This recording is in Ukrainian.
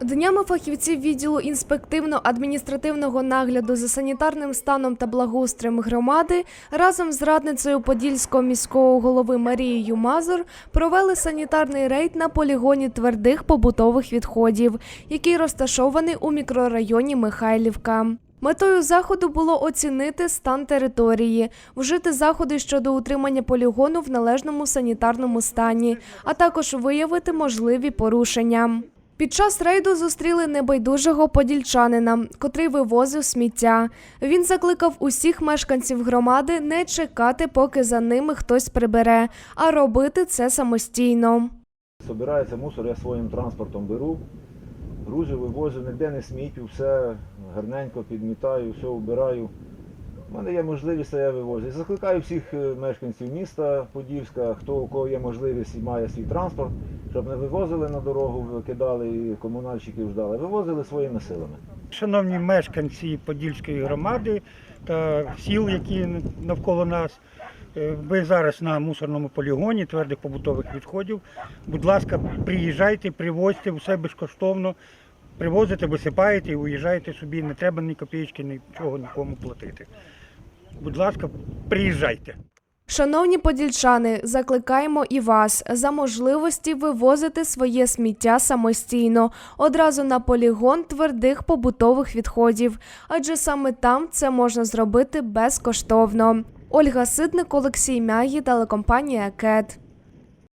Днями фахівці відділу інспективно-адміністративного нагляду за санітарним станом та благоустроєм громади разом з радницею Подільського міського голови Марією Мазур провели санітарний рейд на полігоні твердих побутових відходів, який розташований у мікрорайоні Михайлівка. Метою заходу було оцінити стан території, вжити заходи щодо утримання полігону в належному санітарному стані, а також виявити можливі порушення. Під час рейду зустріли небайдужого подільчанина, котрий вивозив сміття. Він закликав усіх мешканців громади не чекати, поки за ними хтось прибере, а робити це самостійно. Собирається мусор, я своїм транспортом беру, гружу, вивозю, ніде не смітю, все гарненько підмітаю, все вбираю. У мене є можливість, я вивозю. Закликаю всіх е, мешканців міста Подільська, хто у кого є можливість і має свій транспорт, щоб не вивозили на дорогу, викидали і комунальщиків ждали, вивозили своїми силами. Шановні мешканці Подільської громади та сіл, які навколо нас, е, ви зараз на мусорному полігоні твердих побутових відходів. Будь ласка, приїжджайте, привозьте все безкоштовно. Привозите, висипаєте і уїжджаєте собі. Не треба ні копійки, нічого нікому платити. Будь ласка, приїжджайте. Шановні подільчани, закликаємо і вас за можливості вивозити своє сміття самостійно одразу на полігон твердих побутових відходів, адже саме там це можна зробити безкоштовно. Ольга Ситник, Олексій Мягі, телекомпанія КЕТ.